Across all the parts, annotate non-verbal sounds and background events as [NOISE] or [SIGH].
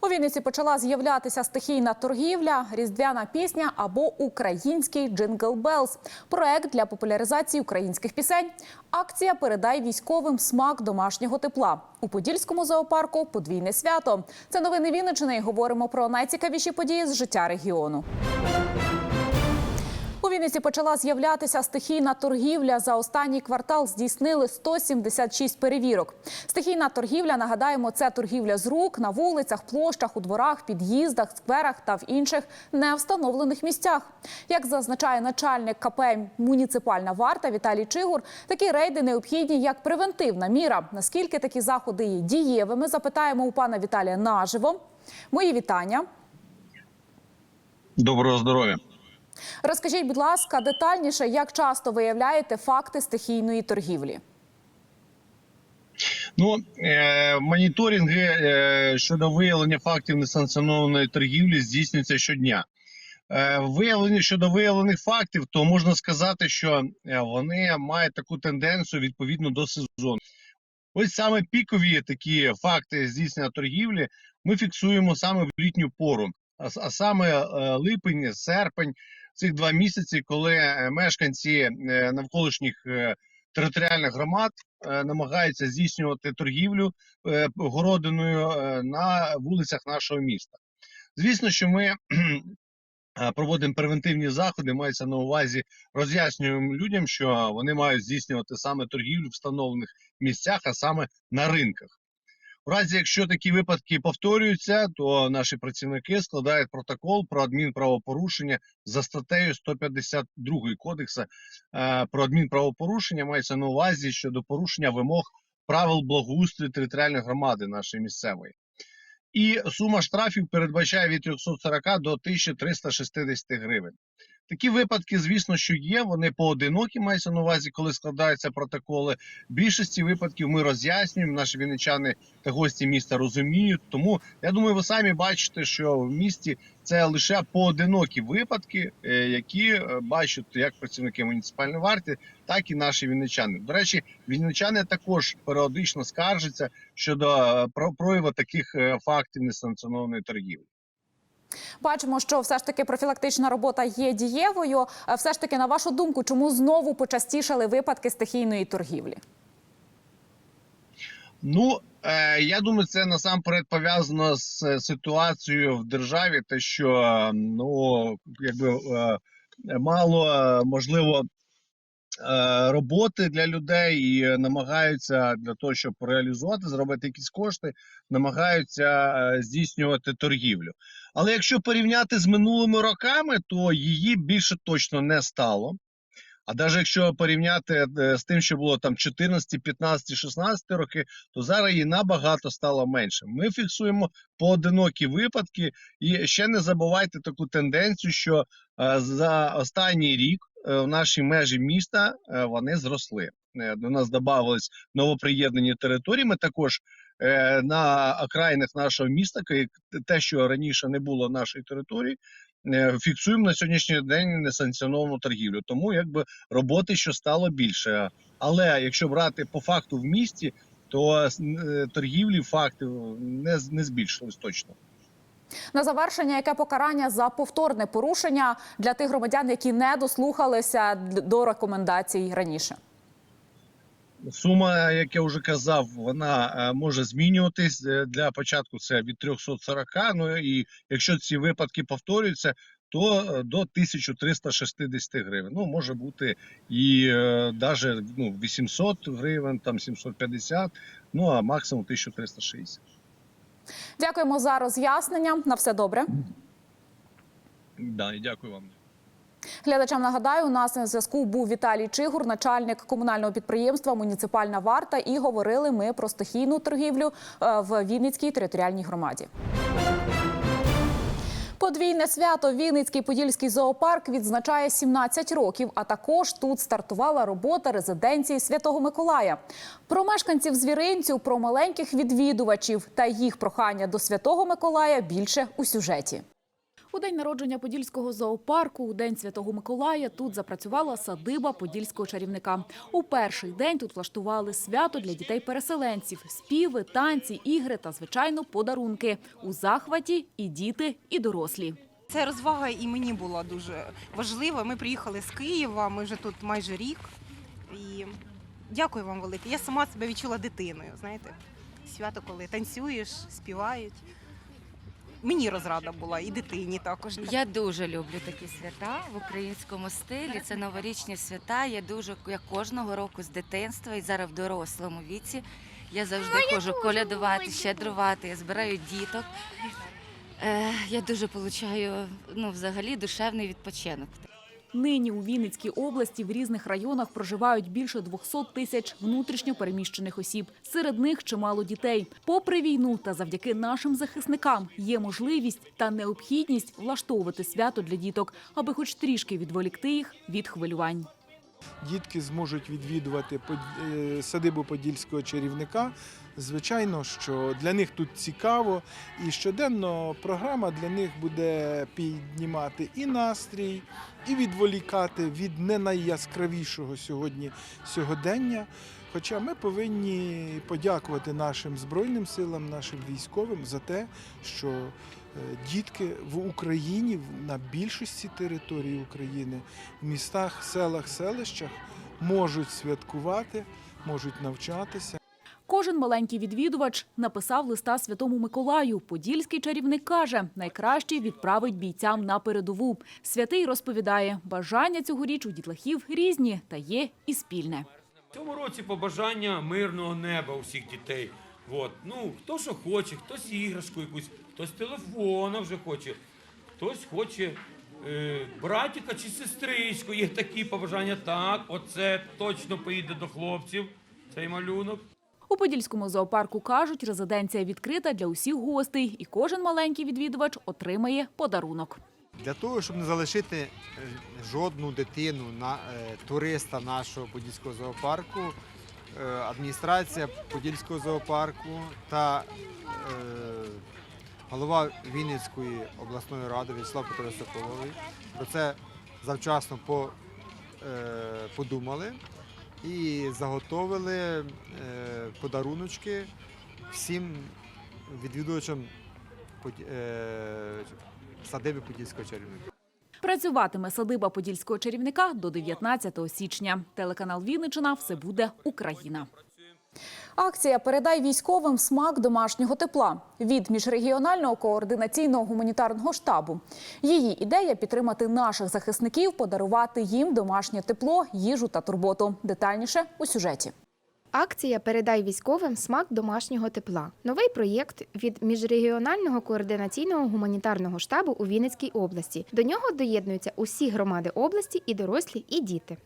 У Вінниці почала з'являтися стихійна торгівля, різдвяна пісня або український джингл Белз. Проект для популяризації українських пісень. Акція передай військовим смак домашнього тепла. У Подільському зоопарку подвійне свято. Це новини Вінничини. Говоримо про найцікавіші події з життя регіону. Вінниці почала з'являтися стихійна торгівля. За останній квартал здійснили 176 перевірок. Стихійна торгівля, нагадаємо, це торгівля з рук на вулицях, площах, у дворах, під'їздах, скверах та в інших невстановлених місцях. Як зазначає начальник КП «Муніципальна варта» Віталій Чигур, такі рейди необхідні як превентивна міра. Наскільки такі заходи є дієвими, запитаємо у пана Віталія наживо. Мої вітання. Доброго здоров'я. Розкажіть, будь ласка, детальніше, як часто виявляєте факти стихійної торгівлі? Ну е, моніторинги е, щодо виявлення фактів несанкціонованої торгівлі здійснюються щодня. Е, виявлення щодо виявлених фактів, то можна сказати, що вони мають таку тенденцію відповідно до сезону. Ось саме пікові такі факти здійснення торгівлі ми фіксуємо саме в літню пору, а, саме е, липень, серпень, цих два місяці, коли е, мешканці е, навколишніх територіальних громад намагаються здійснювати торгівлю городиною на вулицях нашого міста. Звісно, що ми [CLEARS THROAT] проводимо превентивні заходи, мається на увазі, роз'яснюємо людям, що вони мають здійснювати саме торгівлю в встановлених місцях, а саме на ринках. У разі, якщо такі випадки повторюються, то наші працівники складають протокол про адмінправопорушення за статтею 152 кодексу е, про адмінправопорушення. Мається на увазі щодо порушення вимог правил благоустрою територіальної громади нашої місцевої. І сума штрафів передбачає від 340 до 1360 гривень. Такі випадки, звісно, що є. Вони поодинокі мається на увазі, коли складаються протоколи. Більшості випадків ми роз'яснюємо. Наші вінничани та гості міста розуміють. Тому я думаю, ви самі бачите, що в місті це лише поодинокі випадки, е, які е, бачать як працівники муніципальної варти, так і наші вінничани. До речі, вінничани також періодично скаржаться щодо е, про прояву таких фактів несанкціонованої торгівлі. Бачимо, що все ж таки профілактична робота є дієвою. Е, Все ж таки, на вашу думку, чому знову почастішали випадки стихійної торгівлі? Ну е, я думаю, це насамперед пов'язано з е, ситуацією в державі, те, що ну якби мало можливо. Роботи для людей і намагаються для того, щоб реалізувати, зробити якісь кошти, намагаються здійснювати торгівлю. Але якщо порівняти з минулими роками, то її більше точно не стало. А навіть якщо порівняти е, з тим, що було там 14, 15, 16 роки, то зараз її набагато стало менше. Ми фіксуємо поодинокі випадки, і ще не забувайте таку тенденцію, що е, за останній рік е, в наші межі міста вони зросли. До нас додавались новоприєднані території. Ми також на окраїнах нашого міста, те, що раніше не було нашої території, е, фіксуємо на сьогоднішній день несанкціоновану торгівлю. Тому якби роботи що стало більше. Але якщо брати по факту в місті, то е, торгівлі фактів не, не збільшилось точно. На завершення, яке покарання за повторне порушення для тих громадян, які не дослухалися до рекомендацій раніше? Сума, як я вже казав, вона е, може змінюватись Е, для початку. Це від 340, Ну і якщо ці випадки повторюються, то е, до 1360 гривень. Ну може бути і навіть ну, 800 гривень, там 750, ну а максимум 1360. Дякуємо за роз'яснення. На все добре. Да, і дякую вам. Глядачам нагадаю, у нас на зв'язку був Віталій Чигур, начальник комунального підприємства Муніципальна варта. І говорили ми про стихійну торгівлю е, в Вінницькій територіальній громаді. Подвійне свято Вінницький Подільський зоопарк відзначає 17 років. А також тут стартувала робота резиденції Святого Миколая. Про мешканців звіринцю, про маленьких відвідувачів та їх прохання до Святого Миколая більше у сюжеті. У день народження Подільського зоопарку, у день Святого Миколая, тут запрацювала садиба подільського чарівника. У перший день тут влаштували свято для дітей-переселенців: співи, танці, ігри та, звичайно, подарунки. У захваті і діти, і дорослі. Це розвага і мені була дуже важлива. Ми приїхали з Києва, ми вже тут майже рік. І дякую вам велике. Я сама себе відчула дитиною. Знаєте, свято, коли танцюєш, співають. Мені розрада була, і дитині також. Я дуже люблю такі свята в українському стилі. Це новорічні свята. Я дуже я кожного року з дитинства і зараз в дорослому віці. Я завжди ходжу колядувати, щедрувати. Я збираю діток. Е, я дуже получаю ну, взагалі душевний відпочинок. Нині у Вінницькій області в різних районах проживають більше 200 тисяч внутрішньопереміщених осіб. Серед них чимало дітей. Попри війну та завдяки нашим захисникам є можливість та необхідність влаштовувати свято для діток, аби хоч трішки відволікти їх від хвилювань. Дітки зможуть відвідувати е, садибу подільського чарівника. Звичайно, що для них тут цікаво, і щоденно програма для них буде піднімати і настрій, і відволікати від не найяскравішого сьогодні сьогодення. Хоча ми повинні подякувати нашим збройним силам, нашим військовим за те, що дітки в Україні на більшості території України в містах, селах, селищах можуть святкувати, можуть навчатися. Кожен маленький відвідувач написав листа Святому Миколаю. Подільський чарівник каже, найкраще відправить бійцям на передову. Святий розповідає, бажання цьогоріч у дітлахів різні та є і спільне. В цьому році побажання мирного неба у всіх дітей. От. Ну, хто що хоче, хтось іграшку якусь, хтось телефона вже хоче, хтось хоче е, братіка чи сестричку. Є такі побажання. Так, оце точно поїде до хлопців, цей малюнок. У Подільському зоопарку кажуть, резиденція відкрита для усіх гостей, і кожен маленький відвідувач отримає подарунок. Для того, щоб не залишити е, жодну дитину на е, туриста нашого подільського зоопарку, адміністрація подільського зоопарку та е, голова Вінницької обласної ради Вячеслав Петрович Соколовий про це завчасно е, подумали і заготовили е, подаруночки всім відвідувачам е, садиби Подільського чарівника. Працюватиме садиба подільського чарівника до 19 січня. Телеканал Вінничина все буде Україна. Акція Передай військовим смак домашнього тепла від міжрегіонального координаційного гуманітарного штабу. Її ідея підтримати наших захисників, подарувати їм домашнє тепло, їжу та турботу. Детальніше у сюжеті. Акція Передай військовим смак домашнього тепла. Новий проєкт від міжрегіонального координаційного гуманітарного штабу у Вінницькій області. До нього доєднуються усі громади області, і дорослі, і діти.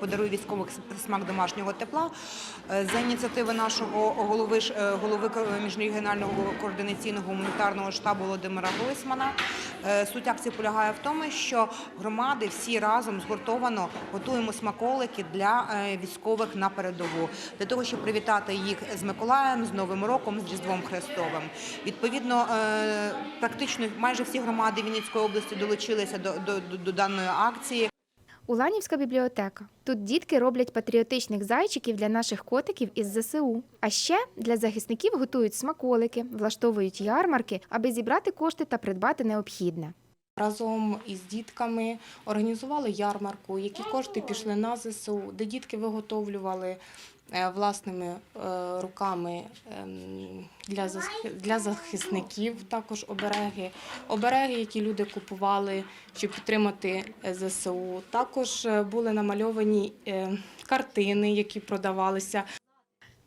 Подаруй військових смак домашнього тепла Е, за ініціативи нашого голови е, голови міжрегіонального координаційного гуманітарного штабу Володимира Гойсмана. Е, Суть акції полягає в тому, що громади всі разом згуртовано готуємо смаколики для військових на передову для того, щоб привітати їх з Миколаєм, з Новим роком, з Різдвом Христовим. Відповідно, практично майже всі громади Вінницької області долучилися до, до, до, до даної акції. Уланівська бібліотека. Тут дітки роблять патріотичних зайчиків для наших котиків із ЗСУ. А ще для захисників готують смаколики, влаштовують ярмарки, аби зібрати кошти та придбати необхідне. Разом із дітками організували ярмарку, які кошти пішли на ЗСУ, де дітки виготовлювали власними е, руками ем, для для захисників також обереги, обереги, які люди купували, щоб підтримати е, ЗСУ. Також е, були намальовані е, картини, які продавалися.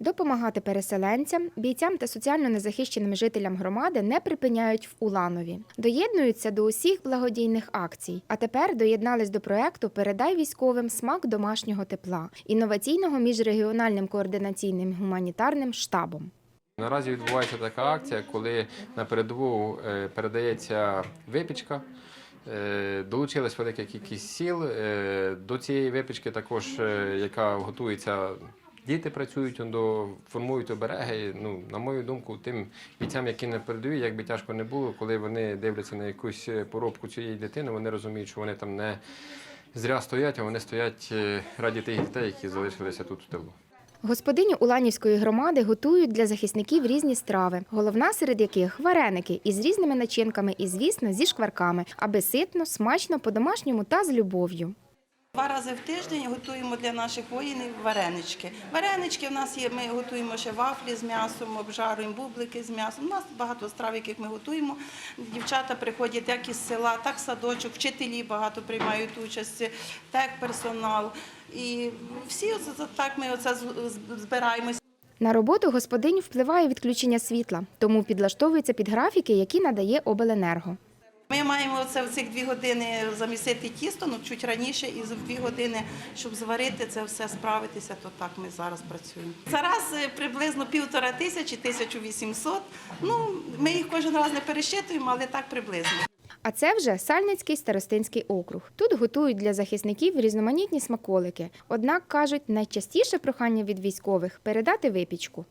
Допомагати переселенцям, бійцям та соціально незахищеним жителям громади не припиняють в Уланові. Доєднуються до усіх благодійних акцій. А тепер доєднались до проекту Передай військовим смак домашнього тепла інноваційного міжрегіональним координаційним гуманітарним штабом. Наразі відбувається така акція, коли на передову е, передається випічка. Е, Долучилась велика кількість сіл. Е, До цієї випічки також, яка готується діти працюють, до, формують обереги. Ну, на мою думку, тим бійцям, які на передовій, як би тяжко не було, коли вони дивляться на якусь е, поробку цієї дитини, вони розуміють, що вони там не зря стоять, а вони стоять е, раді тих дітей, які залишилися тут в тилу. Господині Уланівської громади готують для захисників різні страви, головна серед яких вареники із різними начинками і, звісно, зі шкварками, аби ситно, смачно, по-домашньому та з любов'ю. Два рази в тиждень готуємо для наших воїнів варенички. Варенички в нас є. Ми готуємо ще вафлі з м'ясом, обжаруємо бублики з м'ясом. У нас багато страв, яких ми готуємо. Дівчата приходять як із села, так садочок, вчителі багато приймають участь, так персонал. І всі так ми оце з- з- збираємось. На роботу господинь впливає відключення світла, тому підлаштовується під графіки, які надає обленерго. Ми маємо це в цих дві години замісити тісто, ну чуть раніше, і за дві години, щоб зварити це все, справитися, то так ми зараз працюємо. Зараз е, приблизно півтора тисячі, 1800. Ну, ми їх кожен раз не пересчитуємо, але так приблизно. А це вже Сальницький старостинський округ. Тут готують для захисників різноманітні смаколики. Однак кажуть, найчастіше прохання від військових передати випічку.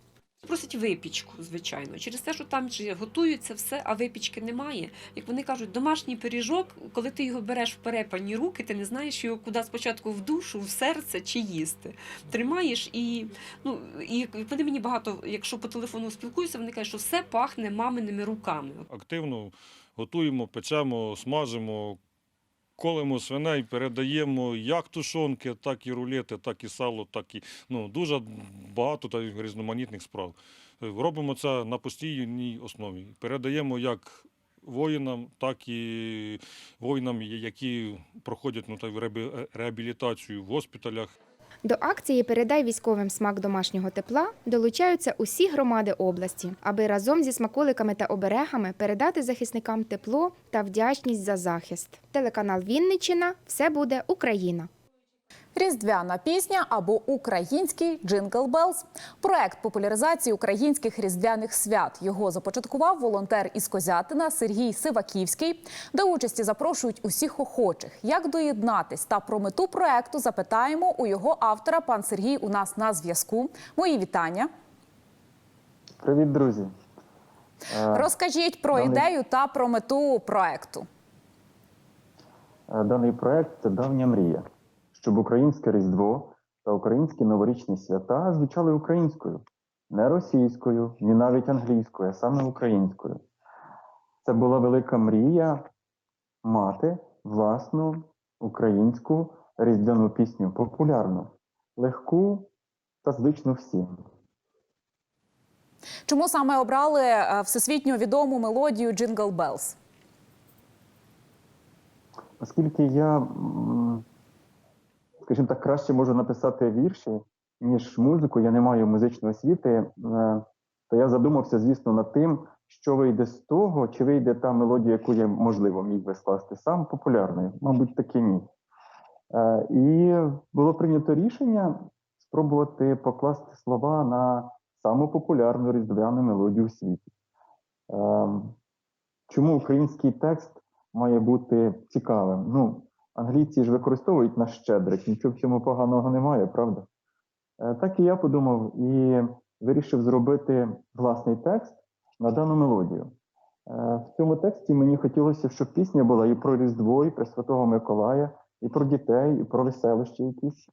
Просять випічку, звичайно, через те, що там же готується все, а випічки немає. Як вони кажуть, домашній пиріжок, коли ти його береш в перепані руки, ти не знаєш його куди спочатку в душу, в серце чи їсти. Тримаєш і ну і вони мені багато, якщо по телефону спілкуюся, вони кажуть, що все пахне маминими руками. активно готуємо, печемо, смажимо, колемо свиней, передаємо як тушонки, так і рулети, так і сало, так і ну, дуже багато та різноманітних справ. Робимо це на постійній основі. Передаємо як воїнам, так і воїнам, які проходять ну, та реабілітацію в госпіталях. До акції Передай військовим смак домашнього тепла долучаються усі громади області, аби разом зі смаколиками та оберегами передати захисникам тепло та вдячність за захист. Телеканал Вінниччина все буде Україна. Різдвяна пісня або український джингл Белз. Проект популяризації українських різдвяних свят. Його започаткував волонтер із Козятина Сергій Сиваківський. До участі запрошують усіх охочих. Як доєднатись та про мету проекту запитаємо у його автора. Пан Сергій у нас на зв'язку. Мої вітання. Привіт, друзі. Е, Розкажіть про Даний- ідею та про мету проекту. е, Даний проект це давня мрія, щоб українське Різдво та українські новорічні свята звучали українською, не російською, ні навіть англійською, а саме українською. Це була велика мрія мати власну українську різдвяну пісню, популярну, легку та звичну всім. Чому саме обрали е, всесвітньо відому мелодію Джингл Белз? Оскільки я, скажімо так, краще можу написати вірші, ніж музику, я не маю музичної освіти, е, то я задумався, звісно, над тим, що вийде з того, чи вийде та мелодія, яку я, можливо, міг би скласти сам популярною. Мабуть, таки ні. Е, І було прийнято рішення спробувати покласти слова на саму популярну різдвяну мелодію у світі. Ем, Чому український текст має бути цікавим? Ну, англійці ж використовують наш щедрик, нічого в цьому поганого немає, правда? Е, Так і я подумав і вирішив зробити власний текст на дану мелодію. Е, В цьому тексті мені хотілося, щоб пісня була і про Різдво, і про Святого Миколая, і про дітей, і про веселощі якісь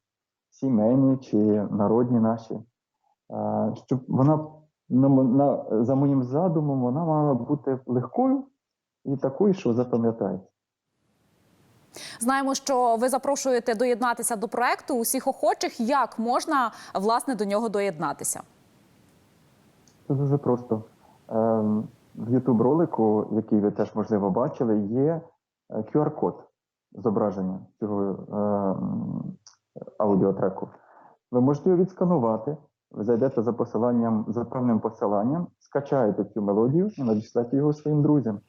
сімейні чи народні наші. Е, Щоб вона на, за моїм задумом, вона мала бути легкою і такою, що запам'ятається. Знаємо, що ви запрошуєте доєднатися до проекту усіх охочих. Як можна власне до нього доєднатися? Це дуже просто. Ем, В youtube ролику, який ви теж можливо бачили, є е, QR-код зображення цього ем, аудіотреку. Ви можете його відсканувати, ви зайдете за посиланням, за певним посиланням, скачаєте цю мелодію і надішлете його своїм друзям.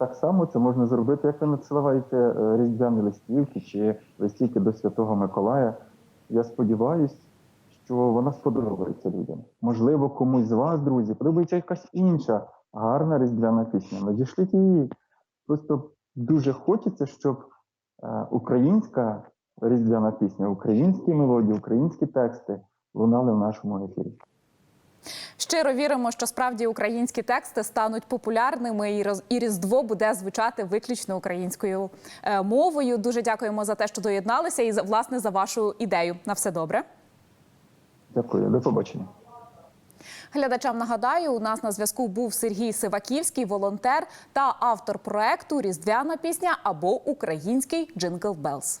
Так само це можна зробити, як ви надсилаєте е, різдвяні листівки чи листівки до Святого Миколая. Я сподіваюся, що вона сподобається людям. Можливо, комусь з вас, друзі, подобається якась інша гарна різдвяна пісня. Надішліть її. Просто дуже хочеться, щоб е, українська різдвяна пісня, українські мелодії, українські тексти лунали в нашому ефірі. Щиро віримо, що справді українські тексти стануть популярними, і Різдво буде звучати виключно українською е, мовою. Дуже дякуємо за те, що доєдналися, і за- власне за вашу ідею. На все добре. Дякую, до побачення. Глядачам нагадаю, у нас на зв'язку був Сергій Сиваківський, волонтер та автор проекту Різдвяна пісня або український Джингл Белс.